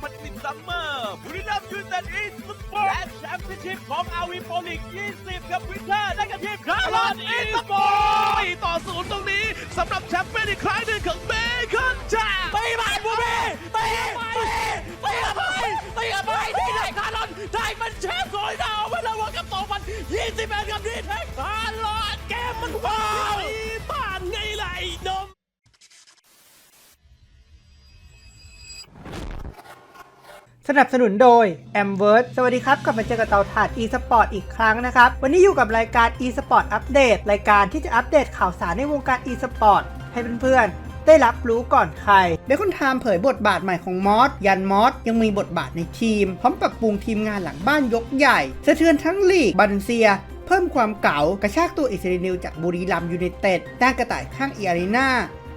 2010ซัมเมอร์บุรีรัมย์ยูไนเต็ดอีสปอร์ตและแชมเปี้ยนชิพของอาวีโปลิก 20 ครับวินเทอร์ได้กับทีมคาร์ลอนอีสปอร์ตต่อศูนย์ตรงนี้สำหรับแชมเปี้ยนอีกครั้งหนึ่งของเบคอนแจ็คตีมาบูเบ้ตีตีตีกับไปตีกับไปที่ไหนคาร์ลอนได้มันแชมป์โกยดาวไม่ระวังกับโตมัน21กับดีแท็กคาร์ลอนเกมมันว้าวผ่านไงล่ะไอ้นม สนับสนุนโดย a m w o r d สวัสดีครับ กลับมาเจอกับเตาถ่าน e-sport อีกครั้งนะครับ วันนี้อยู่กับรายการ e-sport update รายการที่จะอัปเดตข่าวสารในวงการ e-sport ให้เพื่อนๆ ได้รับรู้ก่อนใครเบคอนไทม์เผยบทบาทใหม่ของมอสยันมอสยังมีบทบาทในทีม พร้อมปรับปรุงทีมงานหลังบ้านยกใหญ่ สะเทือนทั้งลีกบันเซียเพิ่มความเก๋ากระชากตัวอิสราเอลจากบุรีรัมยูไนเต็ดด้านกระต่ายข้างเอียรีนา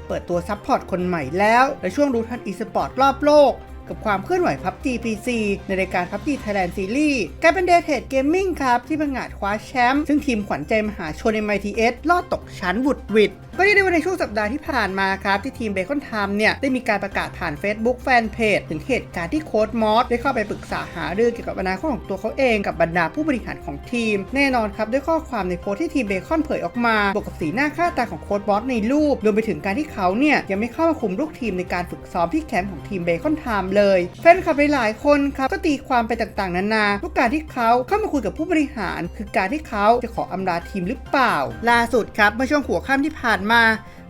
เปิดตัวซัพพอร์ตคนใหม่แล้ว และช่วงรู้ทันอีสปอร์ตรอบโลก กับความเคลื่อนไหวพับตีพีซีในรายการพับจีไทยแลนด์ซีรีส์กลายเป็นเดทเทดเกมมิ่งครับที่ประงาดคว้าแชมป์ซึ่งทีมขวัญใจมหาชนมิตีเอสลอดตกชั้นบุดวิดก็เรียกได้ว่าในช่วงสัปดาห์ที่ผ่านมาครับ ที่ทีมเบคอนไทม์เนี่ย ได้มีการประกาศผ่าน Facebook Fanpage ถึงเหตุการณ์ที่โค้ดมอสได้เข้าไปปรึกษาหารือเกี่ยวกับอนาคตของตัวเขาเองกับบรรดาผู้บริหารของทีม แน่นอนครับ ด้วยข้อความในโพสต์ที่ทีมเบคอนเผยออกมาบวกกับสีหน้าค่าตาของโค้ดบอสในรูปรวมไปถึงการที่เขาเนี่ยยังไม่เข้ามาคุมลูกทีมในการฝึกซ้อมที่แคมป์ของทีมเบคอนไทม์เลยแฟนคลับหลายๆคนครับก็ตีความไปต่างๆนานาว่าการที่เขาเข้ามาคุยกับผู้บริหาร คือการที่เขาจะขออำลาทีมหรือเปล่า ล่าสุดครับเมื่อช่วงหัวค่ำที่ผ่านมา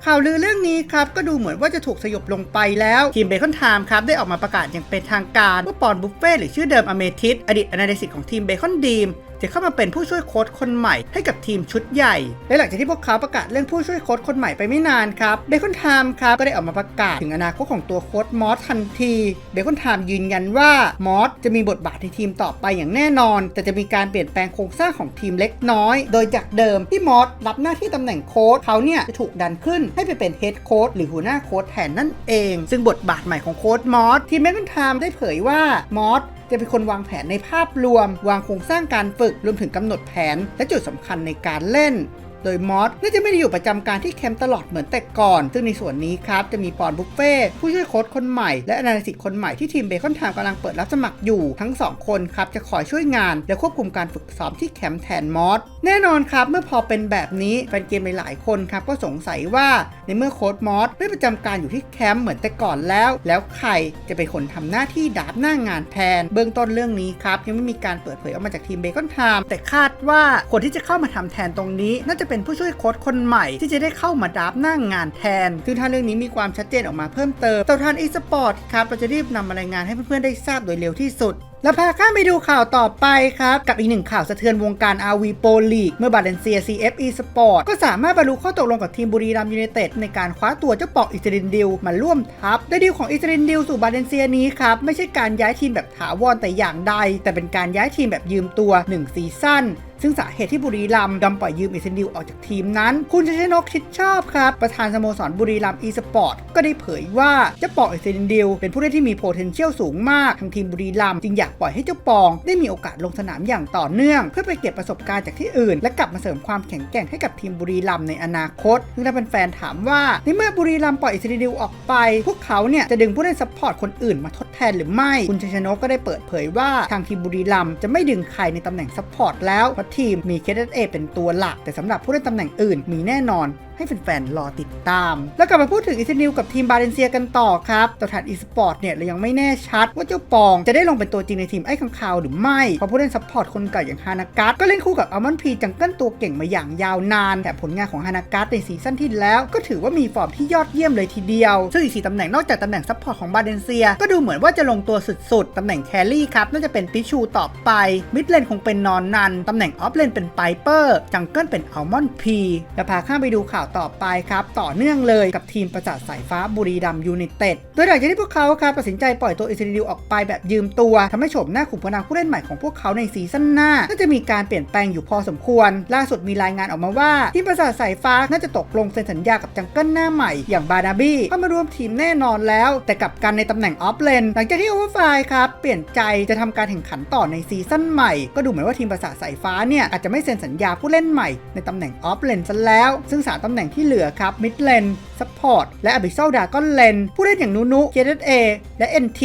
ข่าวลือเรื่องนี้ครับก็ดูเหมือนว่าจะถูกสยบลงไปแล้วทีมเบคอนไทม์ครับได้ออกมาประกาศอย่างเป็นทางการว่าปอนบุฟเฟ่หรือชื่อเดิมอเมทิสอดีตอนาลิสิตของทีมเบคอนดีม จะเข้ามาเป็นผู้ช่วยโค้ชคนใหม่ให้กับทีมชุดใหญ่ และหลังจากที่พวกเขาประกาศเรื่องผู้ช่วยโค้ชคนใหม่ไปไม่นานครับเบคอนไทม์ครับก็ได้ออกมาประกาศถึงอนาคตของตัวโค้ชมอสทันทีเบคอนไทม์ยืนยันว่ามอสจะมีบทบาทในทีมต่อไปอย่างแน่นอน แต่จะมีการเปลี่ยนแปลงโครงสร้างของทีมเล็กน้อย โดยจากเดิมที่มอสรับหน้าที่ตำแหน่งโค้ชเขาเนี่ยจะถูกดันขึ้นให้ไปเป็นเฮดโค้ชหรือหัวหน้าโค้ชแทนนั่นเอง ซึ่งบทบาทใหม่ของโค้ชมอสทีมเบคอนไทม์ได้เผยว่ามอส จะเป็นคนวางแผนในภาพรวม วางโครงสร้างการฝึกรวมถึงกำหนดแผน และจุดสำคัญในการเล่นโดยมอสน่าจะไม่ได้อยู่ประจำการที่แคมป์ตลอดเหมือนแต่ก่อน ซึ่งในส่วนนี้ครับ จะมีปอนบุฟเฟ่ผู้ช่วยโค้ชคนใหม่ และอนาลิสิตคนใหม่ที่ทีมเบคอนไทม์กำลังเปิดรับสมัครอยู่ ทั้ง 2 คนครับ จะคอยช่วยงาน และควบคุมการฝึกซ้อมที่แคมป์แทนมอส แน่นอนครับ เมื่อพอเป็นแบบนี้แฟนเกมหลายๆคนครับก็สงสัยว่าในเมื่อโค้ชมอสไม่ประจำการอยู่ที่แคมป์เหมือนแต่ก่อนแล้ว แล้วใครจะเป็นคนทำหน้าที่ดาบหน้างานแทน เบื้องต้นเรื่องนี้ครับ ยังไม่มีการเปิดเผยออกมาจากทีมเบคอนไทม์แต่คาดว่าคนที่จะเข้ามาทำแทนตรงนี้ น่าจะเป็นผู้ช่วยโค้ชคนใหม่ ที่จะได้เข้ามาดาบหน้างานแทนซึ่งถ้าเรื่องนี้มีความชัดเจนออกมาเพิ่มเติมเต่าทานอีสปอร์ตครับเราจะรีบนำมารายงานให้เพื่อนๆได้ทราบโดยเร็วที่สุด แล้วพาข้ามไปดูข่าวต่อไปครับ กับอีกหนึ่งข่าวสะเทือนวงการ RV Pro League เมื่อบาเลนเซีย CF Esport ก็สามารถบรรลุข้อตกลงกับทีมบุรีรัมยูไนเต็ดในการคว้าตัวเจ้าปอกอิสรินดิวมาร่วมทัพโดยดีลของอิสรินดิวสู่บาเลนเซียนี้ครับ ไม่ใช่การย้ายทีมแบบถาวรแต่อย่างใด แต่เป็นการย้ายทีมแบบยืมตัว 1 ซีซั่น ซึ่งสาเหตุที่บุรีรัมย์ยอมปล่อยยืมอิสรินดิลออกจากทีมนั้น คุณชัยชนกชิดชอบครับ ประธานสโมสรบุรีรัมย์อีสปอร์ตก็ได้เผยว่าเจ้าปอกอิสรินดิลเป็นผู้เล่นที่มี potential สูงมากทางทีมบุรีรัมย์จึงอยากปล่อยให้เจ้าปอง ได้มีโอกาสลงสนามอย่างต่อเนื่อง เพื่อไปเก็บประสบการณ์จากที่อื่น และกลับมาเสริมความแข็งแกร่งให้กับทีมบุรีรัมย์ในอนาคตซึ่งถ้าเป็นแฟนถามว่าในเมื่อบุรีรัมย์ปล่อยอิสรินดิลออกไป พวกเขาเนี่ยจะดึงผู้เล่นซัพพอร์ตคนอื่นมาทดแทนหรือไม่ คุณชัยชนกก็ได้เปิดเผยว่าทางทีมบุรีรัมย์จะไม่ดึงใครในตำแหน่งซัพพอร์ตแล้วเพราะทีมมีเคสเอเป็นตัวหลัก แต่สำหรับผู้เล่นตำแหน่งอื่นมีแน่นอนให้แฟนๆรอติดตาม แล้วกลับมาพูดถึงอิสนิวกับทีมบาเลนเซียกันต่อครับแต่ฐานอีสปอร์ตเนี่ยเรายังไม่แน่ชัด ว่าเจ้าปองจะได้ลงเป็นตัวจริงในทีมไอ้ขังคาวหรือไม่เพราะผู้เล่นซัพพอร์ตคนเก่าอย่างฮานากัสก็เล่นคู่กับอัลมอนพีจังเกิลตัวเก่งมาอย่างยาวนาน แต่ผลงานของฮานากัสในซีซั่นที่แล้ว ก็ถือว่ามีฟอร์มที่ยอดเยี่ยมเลยทีเดียว ซึ่งอีกสี่ตำแหน่งนอกจากตำแหน่งซัพพอร์ตของบาเลนเซีย ก็ดูเหมือนว่าจะลงตัวสุดๆตำแหน่งแครี่ครับน่าจะเป็นปิชูต่อไปมิดเลนคงเป็นนอนนันตำแหน่งออฟเลนเป็นไพเปอร์จังเกิลเป็นอัลมอนพีแล้วพาข้ามไปดูข่าวต่อไปครับ ต่อเนื่องเลยกับทีมประสาทสายฟ้าบุรีรัมยูไนเต็ด โดยหลังจากที่พวกเขาครับตัดสินใจปล่อยตัวอิสริดิวออกไปแบบยืมตัวทำให้โฉมหน้าขุมพลังผู้เล่นใหม่ของพวกเขาในซีซั่นหน้าน่าจะมีการเปลี่ยนแปลงอยู่พอสมควร ล่าสุดมีรายงานออกมาว่า ทีมประสาทสายฟ้าน่าจะตกลงเซ็นสัญญากับจังเกิลหน้าใหม่อย่างบานาบี้เข้ามาร่วมทีมแน่นอนแล้ว แต่กับกันในตำแหน่งออฟเลนหลังจากที่โอเวอร์ไฟครับเปลี่ยนใจจะทำการแข่งขันต่อในซีซั่นใหม่ก็ดูเหมือนว่าทีมประสาทสายฟ้าเนี่ยอาจจะไม่เซ็นสัญญาผู้เล่นใหม่ในตำแหน่งออฟเลนซะแล้ว ซึ่งสามตำำแหน่งที่เหลือครับมิดเลนซัพพอร์ตและอ b ิ s ซ l ดาก็เลนผู้เล่นอย่างนูนุเ j เ a และ NT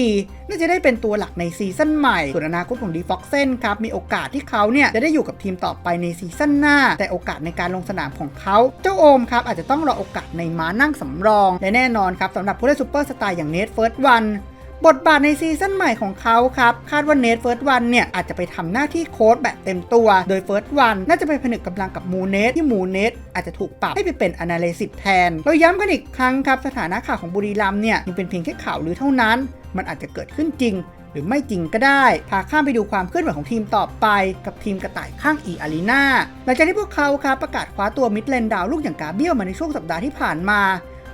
น่าจะได้เป็นตัวหลักในซีซั่นใหม่ ส่วนอนาคตของดีฟ็อกเซนครับ มีโอกาสที่เขาเนี่ย จะได้อยู่กับทีมต่อไปในซีซั่นหน้า แต่โอกาสในการลงสนามของเขา เจ้าโอมครับ อาจจะต้องรอโอกาสในม้านั่งสำรอง และแน่นอนครับสำหรับผู้เล่นซูเปอร์สตาร์อย่างเนทเฟิร์สวัน บทบาทในซีซั่นใหม่ของเขาครับ คาดว่าเนทเฟิร์สวันเนี่ย อาจจะไปทำหน้าที่โค้ชแบบเต็มตัว โดยเฟิร์สวันน่าจะไปผนึกกำลังกับมูเนทที่มูเนทอาจจะถูกปรับให้ไปเป็นอนาลิซิสแทน เราย้ำกันอีกครั้งครับ สถานะข่าวของบุรีรัมเนี่ยยังเป็นเพียงแค่ข่าวหรือเท่านั้น มันอาจจะเกิดขึ้นจริง หรือไม่จริงก็ได้ พาข้ามไปดูความเคลื่อนไหวของทีมต่อไป กับทีมกระต่ายข้างอีอารีนาหลังจากที่พวกเขาครับประกาศคว้าตัวมิดเลนดาวลูกอย่างกาเบียลมาในช่วงสัปดาห์ที่ผ่านมา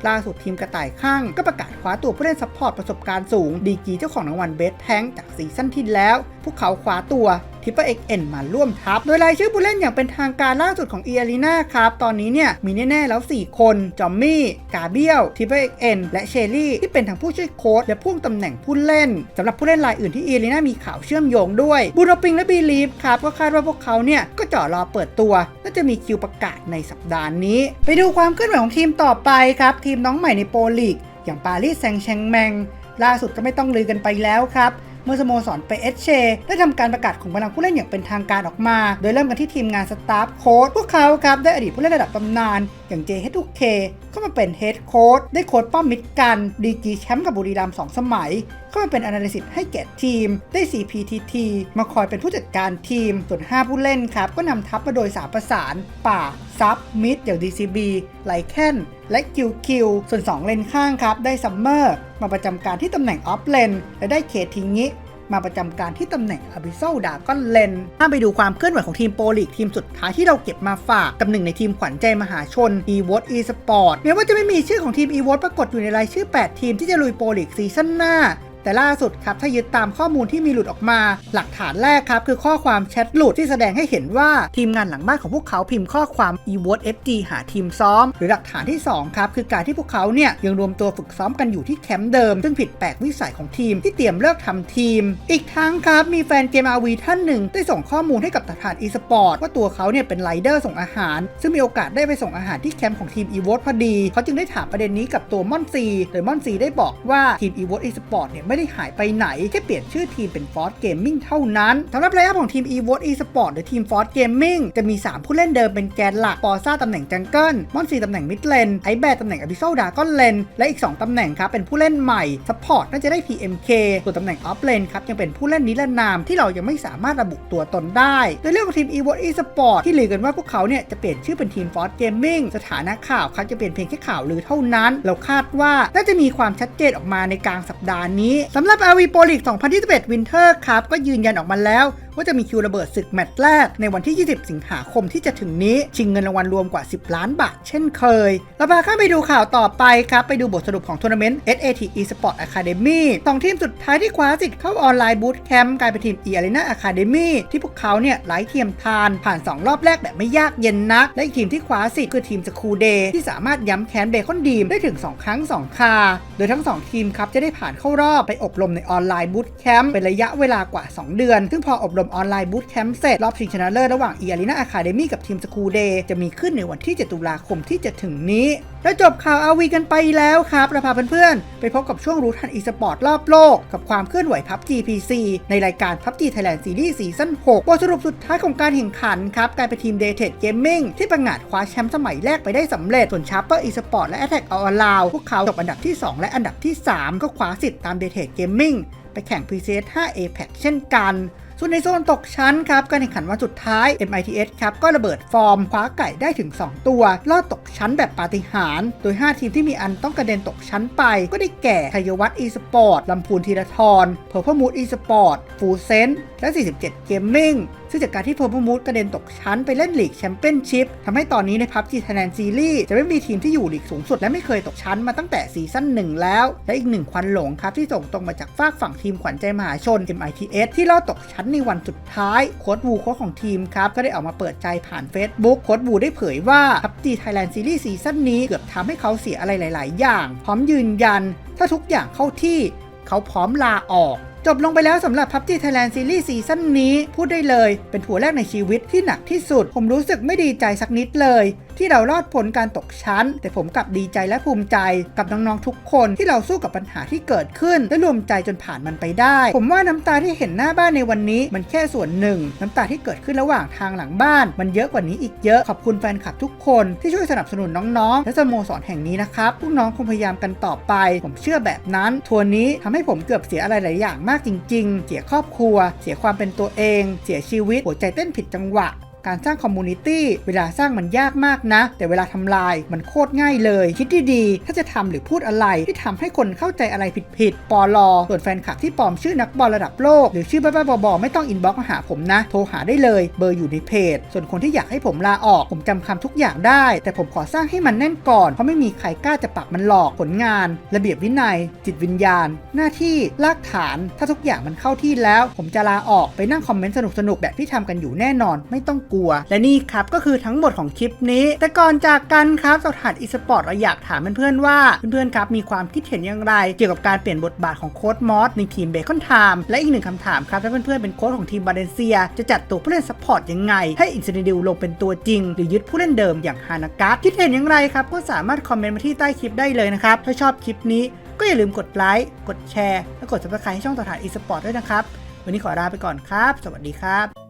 ล่าสุดทีมกระต่ายข้างก็ประกาศคว้าตัวผู้เล่นซัพพอร์ตประสบการณ์สูง ดีกีเจ้าของรางวัลเบสแทงจากซีซั่นที่แล้ว พวกเขาคว้าตัวทิปเปอร์เอ็กเอ็นมาร่วมทัพ โดยรายชื่อผู้เล่นอย่างเป็นทางการล่าสุดของเอียรีนาครับ ตอนนี้เนี่ย มีแน่ ๆ แล้ว 4 คน จอมมี่ กาเบียลทิปเปอร์เอ็กเอ็นและเชลลี่ ที่เป็นทั้งผู้ช่วยโค้ชและพ่วงตำแหน่งผู้เล่นสำหรับผู้เล่นรายอื่นที่เอียรีนามีข่าวเชื่อมโยงด้วยบูโรปิงและบีลีฟครับก็คาดว่าพวกเขาเนี่ยก็จ่อรอเปิดตัวและจะมีคิวประกาศในสัปดาห์นี้ ไปดูความเคลื่อนไหวของทีมต่อไปครับทีมน้องใหม่ในโปรลีกอย่างปารีสแซงต์แชงแมงล่าสุดก็ไม่ต้องลือกันไปแล้วครับ เมื่อสโมสรไปเอชเชได้ทำการประกาศของบรรดาผู้เล่นอย่างเป็นทางการออกมา โดยเริ่มกันที่ทีมงานสตาฟโค้ชพวกเขาครับได้อดีตผู้เล่นระดับตำนานอย่างเจเฮทุเคเข้ามาเป็นเฮดโค้ชได้โค้ชป้อมมิดกันดีกีแชมป์กับบุรีรัมย์สองสมัย เข้ามาเป็นอนาลิซิสให้แก่ทีม ได้ CPTT มาคอยเป็นผู้จัดการทีม ส่วน 5 ผู้เล่นครับ ก็นำทัพมาโดยสามประสาน ป่า ซับ มิด อย่าง DCB ไลแคนและคิวคิวส่วน 2 เลนข้างครับ ได้ซัมเมอร์มาประจำการที่ตำแหน่งออฟเลนและได้เคทิงิ มาประจำการที่ตำแหน่งอ b ิโซดาก้อนเลนถ้าไปดูความเคลื่อนไหวของทีมโปรลีกทีมสุดท้ายที่เราเก็บมาฝากกับหนึ่งในทีมขวัญใจมหาชน e w o t eSport แม้ว่าจะไม่มีชื่อของทีม e w o t ปรากฏอยู่ในรายชื่อ 8 ทีมที่จะลุยโปรลีกซีซั่นหน้า แต่ล่าสุดครับถ้ายึดตามข้อมูลที่มีหลุดออกมา หลักฐานแรกครับคือข้อความแชทหลุดที่แสดงให้เห็นว่าทีมงานหลังบ้านของพวกเขาพิมพ์ข้อความ e w o t FG หาทีมซ้อม หรือหลักฐานที่2ครับคือการที่พวกเขาเนี่ยยังรวมตัวฝึกซ้อมกันอยู่ที่แคมป์เดิม ซึ่งผิดแปลกวิสัยของทีมที่เตรียมเลิกทำทีม อีกทั้งครับมีแฟนเกม RV ท่านหนึ่ง ได้ส่งข้อมูลให้กับทหาร e-sport ว่าตัวเขาเนี่ยเป็นไรเดอร์ส่งอาหาร ซึ่งมีโอกาสได้ไปส่งอาหารที่แคมป์ของทีม e w o t พอดี เขาจึงได้ถามประเด็นนี้กับตัวมอนซีโดยมอนซีได้บอกว่าทีม e w o t e-sport เนี่ยไไม่ได้หายไปไหน แค่เปลี่ยนชื่อทีมเป็น Force Gaming เท่านั้นสำหรับไลน์อัพของทีม e v o t eSport หรือทีม Force Gaming จะมี 3 ผู้เล่นเดิมเป็นแกนหลักปอซ่าตำแหน่งจังเกิลมอนซีตำแหน่งมิดเลนไอแบร์ตำแหน่งอ b ิ s ซดาก้อนเลนและอีก 2ตำแหน่งครับเป็นผู้เล่นใหม่ Support น่าจะได้ PMK ส่วนตำแหน่ง Off Lane ครับยังเป็นผู้เล่นนิรนามที่เรายังไม่สามารถระบุตัวตนได้โดยเรื่องของทีม e v o t eSport ที่ลือกันว่าพวกเขาเนี่ยจะเปลี่ยนชื่อเป็นทีม Force Gaming สถานะข่าวครับจะเป็นเพียงแค่ข่าวลือเท่านั้น เราคาดว่าน่าจะมีความชัดเจนออกมาในกลางสัปดาห์นี้สำหรับ RV Pro League 2021 Winter ครับก็ยืนยันออกมาแล้ว ว่าจะมีคิวระเบิดศึกแมตช์แรกในวันที่ 20 สิงหาคมที่จะถึงนี้ ชิงเงินรางวัลรวมกว่า 10 ล้านบาทเช่นเคย เราพาข้าไปดูข่าวต่อไปครับ ไปดูบทสรุปของทัวร์นาเมนต์ SAT eSport Academy สองทีมสุดท้ายที่คว้าสิทธิ์เข้าออนไลน์บูตแคมป์กลายเป็นทีม e Arena Academy ที่พวกเขาเนี่ยไร้เทียมทานผ่าน 2 รอบแรกแบบไม่ยากเย็นนัก และอีกทีมที่คว้าสิทธิ์คือทีมสคูเดย์ที่สามารถย้ำแค้นเบคอนดีมได้ถึง 2 ครั้ง 2 คา โดยทั้ง 2 ทีมครับจะได้ผ่านเข้ารอบไปอบรมในออนไลน์บูตแคมป์เป็นระยะเวลากว่า 2 เดือน ซึ่งพออบรมออนไลน์บูตแคมป์เสร็จรอบชิงชนะเลิศระหว่าง e Arena Academy กับทีมสคูเดย์จะมีขึ้นในวันที่ 7 ตุลาคมที่จะถึงนี้ แล้วจบข่าวอาวีกันไปแล้วครับเราพาเพื่อนๆ ไปพบกับช่วงรู้ทันอีสปอร์ตรอบโลก กับความเคลื่อนไหวพับ GPC ในรายการพับ G Thailand Series ซีซั่น6บทสรุปสุดท้ายของการแข่งขันครับกลายเป็นทีม d a t e d Gaming ที่ประงาดคว้าแชมป์สมัยแรกไปได้สำเร็จส่วน Sharper Esport และ Attack All Around พวกเขาจบอันดับที่ 2 และอันดับที่ 3 ก็คว้าสิทธิ์ตาม d a t e d Gaming ไปแข่ง PCS 5 APEC เช่นกัน ส่วนในโซนตกชั้นครับการแข่งขันวันสุดท้าย MITS ครับก็ระเบิดฟอร์มคว้าไก่ได้ถึง 2 ตัวลอดตกชั้นแบบปาฏิหาริย์โดย 5 ทีมที่มีอันต้องกระเด็นตกชั้นไป ก็ได้แก่ไทยวัฒน์อีสปอร์ตลำพูนธีรทรเพอร์พมูดอีสปอร์ตฟูเซนและ 47 เกมมิ่ง ซึ่งจากการที่เพอร์มูดกระเด็นตกชั้นไปเล่นลีกแชมเปี้ยนชิพทำให้ตอนนี้ในพับจีไทยแลนด์ซีรีส์จะไม่มีทีมที่อยู่ลีกสูงสุด และไม่เคยตกชั้นมาตั้งแต่ซีซั่นหนึ่งแล้ว และอีกหนึ่งควันหลงครับที่ส่งตรงมาจากฝากฝั่งทีมขวัญใจมหาชน MITS ที่ลอดตกชั้นในวันสุดท้ายโค้ดวูโค้ชของทีมครับก็ได้ออกมาเปิดใจผ่าน Facebook โค้ดวูได้เผยว่าพับจีไทยแลนด์ซีรีส์ซีซั่นนี้เกือบทำให้เขาเสียอะไรหลาย ๆ อย่าง พร้อมยืนยัน ถ้าทุกอย่างเข้าที่ เขาพร้อมลาออก จบลงไปแล้วสำหรับ PUBG Thailand Series ซีซั่นนี้ พูดได้เลย เป็นหัวแรกในชีวิตที่หนักที่สุด ผมรู้สึกไม่ดีใจสักนิดเลย ที่เรารอดพ้นการตกชั้น แต่ผมกลับดีใจและภูมิใจกับน้องๆทุกคนที่เราสู้กับปัญหาที่เกิดขึ้น และรวมใจจนผ่านมันไปได้ ผมว่าน้ำตาที่เห็นหน้าบ้านในวันนี้ มันแค่ส่วนหนึ่ง น้ำตาที่เกิดขึ้นระหว่างทางหลังบ้าน มันเยอะกว่านี้อีกเยอะขอบคุณแฟนคลับทุกคนที่ช่วยสนับสนุนน้องๆ และสโมสรแห่งนี้นะครับพวกน้องคงพยายามกันต่อไป ผมเชื่อแบบนั้น ทัวร์นี้ทำให้ผมเกือบเสียอะไรหลายอย่างมากจริง ๆ เสียครอบครัว เสียความเป็นตัวเอง เสียชีวิตหัวใจเต้นผิดจังหวะ การสร้างคอมมูนิตี้เวลาสร้างมันยากมากนะ แต่เวลาทำลายมันโคตรง่ายเลย คิดดีๆ ถ้าจะทำหรือพูดอะไรที่ทำให้คนเข้าใจอะไรผิดๆปอลอส่วนแฟนคลับที่ปลอมชื่อนักบอลระดับโลก หรือชื่อบ้าๆบอๆไม่ต้องอินบ็อกซ์มาหาผมนะ โทรหาได้เลย เบอร์อยู่ในเพจ ส่วนคนที่อยากให้ผมลาออก ผมจำคำทุกอย่างได้ แต่ผมขอสร้างให้มันแน่นก่อน เพราะไม่มีใครกล้าจะปรับมันหลอกผลงาน ระเบียบวินัย จิตวิญญาณ หน้าที่รากฐาน ถ้าทุกอย่างมันเข้าที่แล้ว ผมจะลาออกไปนั่งคอมเมนต์สนุกๆแบบที่ทำกันอยู่แน่นอน ไม่ต้องกลัว และนี่ครับก็คือทั้งหมดของคลิปนี้ แต่ก่อนจากกันครับสถานอีสปอร์ตเราอยากถามเพื่อนๆว่าเพื่อนๆครับมีความคิดเห็นอย่างไร เกี่ยวกับการเปลี่ยนบทบาทของโค้ดมอสในทีมเบคอนไทม์และอีกหนึ่งคำถามครับถ้าเพื่อนๆเป็นโค้ชของทีมบาเลนเซีย จะจัดตัวผู้เล่นซัพพอร์ตยังไง ให้อินซิเดิลลงเป็นตัวจริง หรือยึดผู้เล่นเดิมอย่างฮานากัสคิดเห็นอย่างไรครับก็สามารถคอมเมนต์มาที่ใต้คลิปได้เลยนะครับถ้าชอบคลิปนี้ก็อย่าลืมกดไลค์กดแชร์และกด subscribe ให้ช่องสถานอีสปอร์ตด้วยนะครับ วันนี้ขอลาไปก่อนครับ สวัสดีครับ